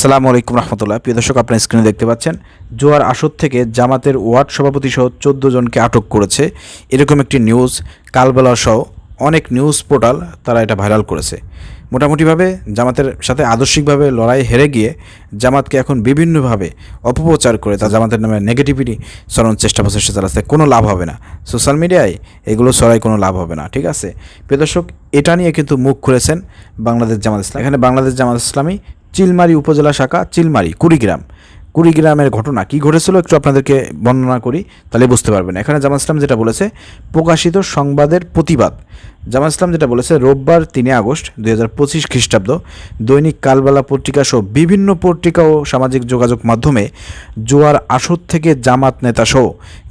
আসসালামু আলাইকুম রহমতুল্লাহ। প্রিয় দর্শক, আপনার স্ক্রিনে দেখতে পাচ্ছেন, জোয়ার আসর থেকে জামাতের ওয়ার্ড সভাপতি সহ চোদ্দ জনকে আটক করেছে। এরকম একটি নিউজ কালবেলা সহ অনেক নিউজ পোর্টাল তারা এটা ভাইরাল করেছে। মোটামুটিভাবে জামাতের সাথে আদর্শিকভাবে লড়াই হেরে গিয়ে জামাতকে এখন বিভিন্নভাবে অপপ্রচার করে তা জামাতের নামে নেগেটিভিটি সরানোর চেষ্টা প্রচেষ্টা চালাচ্ছে কোনো লাভ হবে না। সোশ্যাল মিডিয়ায় এগুলো সরাই কোনো লাভ হবে না, ঠিক আছে? প্রিয় দর্শক, এটা নিয়ে কিন্তু মুখ খুলেছেন বাংলাদেশ জামাত ইসলাম। এখানে বাংলাদেশ জামাত ইসলামী চিলমারি উপজেলা শাখা, চিলমারি, কুড়িগ্রাম। কুড়িগ্রামের ঘটনা কি ঘটেছিল একটু আপনাদেরকে বর্ণনা করি, তাহলে বুঝতে পারবেন। এখানে জামাত ইসলাম যেটা বলেছে, প্রকাশিত সংবাদের প্রতিবাদ। জামাত ইসলাম যেটা বলেছে, রোববার তিনে আগস্ট দুই হাজার পঁচিশ খ্রিস্টাব্দ, দৈনিক কালবেলা পত্রিকা সহ বিভিন্ন পত্রিকা ও সামাজিক যোগাযোগ মাধ্যমে জোয়ার আসর থেকে জামাত নেতা সহ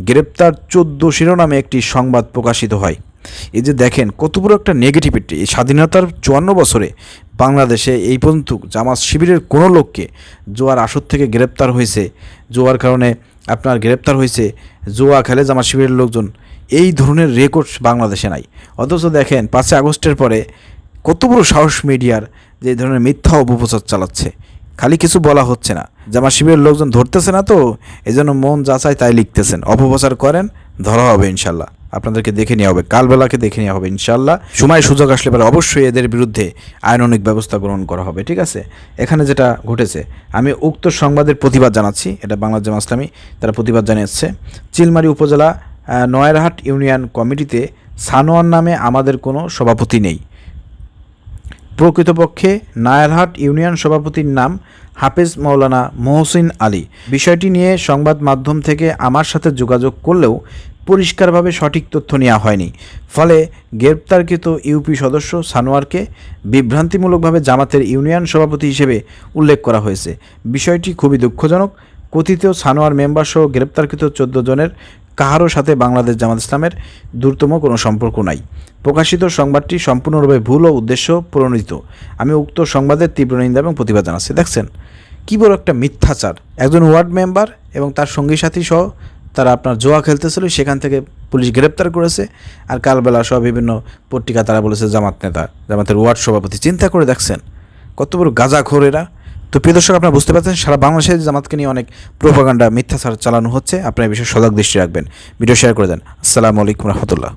গ্রেপ্তার চোদ্দ শিরোনামে একটি সংবাদ প্রকাশিত হয়। এই যে দেখেন, কত বড় একটা নেগেটিভিটি এই স্বাধীনতার চুয়ান্ন বছরে বাংলাদেশে এই পর্যন্ত জামাত শিবিরের কোনো লোককে জোয়ার আসর থেকে গ্রেপ্তার হয়েছে। জোয়ার কারণে আপনার গ্রেপ্তার হয়েছে, জোয়া খেলে জামাত শিবিরের লোকজন। এই ধরনের রেকর্ড বাংলাদেশে নাই। অথচ দেখেন, পাঁচই আগস্টের পরে কত বড় সাহস মিডিয়ার যে ধরনের মিথ্যা অপপ্রচার চালাচ্ছে। খালি কিছু বলা হচ্ছে না। জামা শিবিরের লোকজন ধরতেছে না তো, এজন্য মন যা চায় তাই লিখতেছেন। অপপ্রচার করেন, ধরা হবে ইনশাল্লাহ। আপনাদেরকে দেখে নেওয়া হবে, কালবেলাকে দেখে নেওয়া হবে ইনশাল্লাহ সময় সুযোগ আসলে পরে অবশ্যই এদের বিরুদ্ধে আইনানিক ব্যবস্থা গ্রহণ করা হবে, ঠিক আছে? এখানে যেটা ঘটেছে, আমি উক্ত সংবাদের প্রতিবাদ জানাচ্ছি, এটা বাংলা জামা ইসলামী, তারা প্রতিবাদ জানিয়েছে। চিলমারি উপজেলা নয়ারহাট ইউনিয়ন কমিটিতে সানোয়ার নামে আমাদের কোনো সভাপতি নেই। প্রকৃতপক্ষে নায়ারহাট ইউনিয়ন সভাপতির নাম হাফেজ মৌলানা মহসিন আলী। বিষয়টি নিয়ে সংবাদ মাধ্যম থেকে আমার সাথে যোগাযোগ করলেও পরিষ্কারভাবে সঠিক তথ্য নেওয়া হয়নি। ফলে গ্রেপ্তারকৃত ইউপি সদস্য সানোয়ারকে বিভ্রান্তিমূলকভাবে জামাতের ইউনিয়ন সভাপতি হিসেবে উল্লেখ করা হয়েছে। বিষয়টি খুবই দুঃখজনক। কথিত সানোয়ার মেম্বার সহ গ্রেপ্তারকৃত চোদ্দ জনের কাহারও সাথে বাংলাদেশ জামাত ইসলামের দূরতম কোনো সম্পর্ক নাই। প্রকাশিত সংবাদটি সম্পূর্ণরূপে ভুল ও উদ্দেশ্য প্রণোদিত। আমি উক্ত সংবাদের তীব্র নিন্দা এবং প্রতিবাদ জানাচ্ছি। দেখছেন, কী বড় একটা মিথ্যাচার। একজন ওয়ার্ড মেম্বার এবং তার সঙ্গী সাথী সহ তারা আপনার জোয়া খেলতেছিল, সেখান থেকে পুলিশ গ্রেপ্তার করেছে। আর কালবেলা সহ বিভিন্ন পত্রিকা তারা বলেছে, জামাত নেতা, জামাতের ওয়ার্ড সভাপতি চিন্তা করে দেখছেন। কত বড় গাঁজাখোর এরা। তো প্রিয় দর্শক, আপনারা বুঝতে পারছেন, সারা বাংলাদেশের জামাতকে নিয়ে অনেক প্রোপাগান্ডা মিথ্যাচার চালানো হচ্ছে। আপনারা এই বিষয়ে সজাগ দৃষ্টি রাখবেন। ভিডিও শেয়ার করে দেন। আসসালামু আলাইকুম রহমতুল্লাহ।